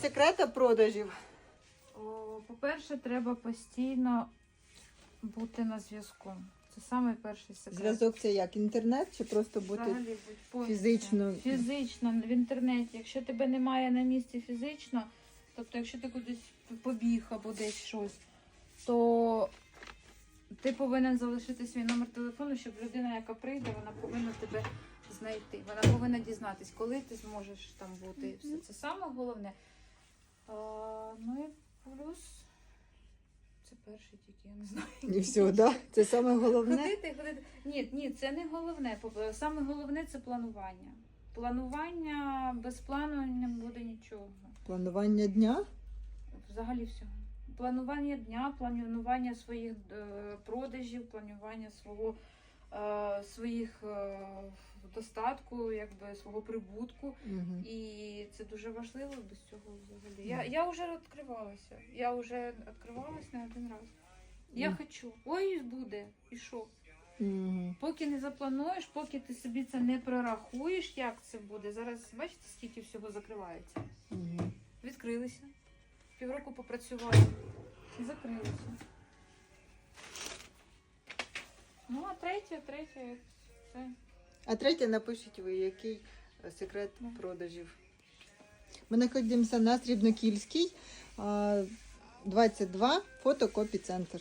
секрети продажів? По-перше, треба постійно бути на зв'язку. Це самий перший секрет. Зв'язок це як? Інтернет чи просто бути? Взагалі будь фізично? Фізично, в інтернеті. Якщо тебе немає на місці фізично, тобто якщо ти кудись побіг або десь щось, то ти повинен залишити свій номер телефону, щоб людина, яка прийде, вона повинна тебе знайти. Вона повинна дізнатись, коли ти зможеш там бути. Все це саме головне. А, ну і плюс. Це перший тільки, я не знаю. І все, да? Це саме головне. Ходити, ходити. Ні, ні, це не головне. Саме головне це планування. Планування без плану не буде нічого. Планування дня. Взагалі всього. Планування дня, планування своїх е, продажів, планування свого своїх е, достатку, якби свого прибутку. І це дуже важливо без цього взагалі. Я, я вже відкривалася. Я вже відкривалася не один раз. Я Мгм. хочу. Ой, буде. І що? Угу. Поки не заплануєш, поки ти собі це не прорахуєш, як це буде. Зараз бачите, скільки всього закривається. Угу. Відкрилися. Півроку попрацювали. Закрилися. Ну, а третє, третє, це. А третє, напишіть ви, який е, секрет Да. продажів. Ми знаходимося на Срібнокільській, а, 22, фотокопі центр.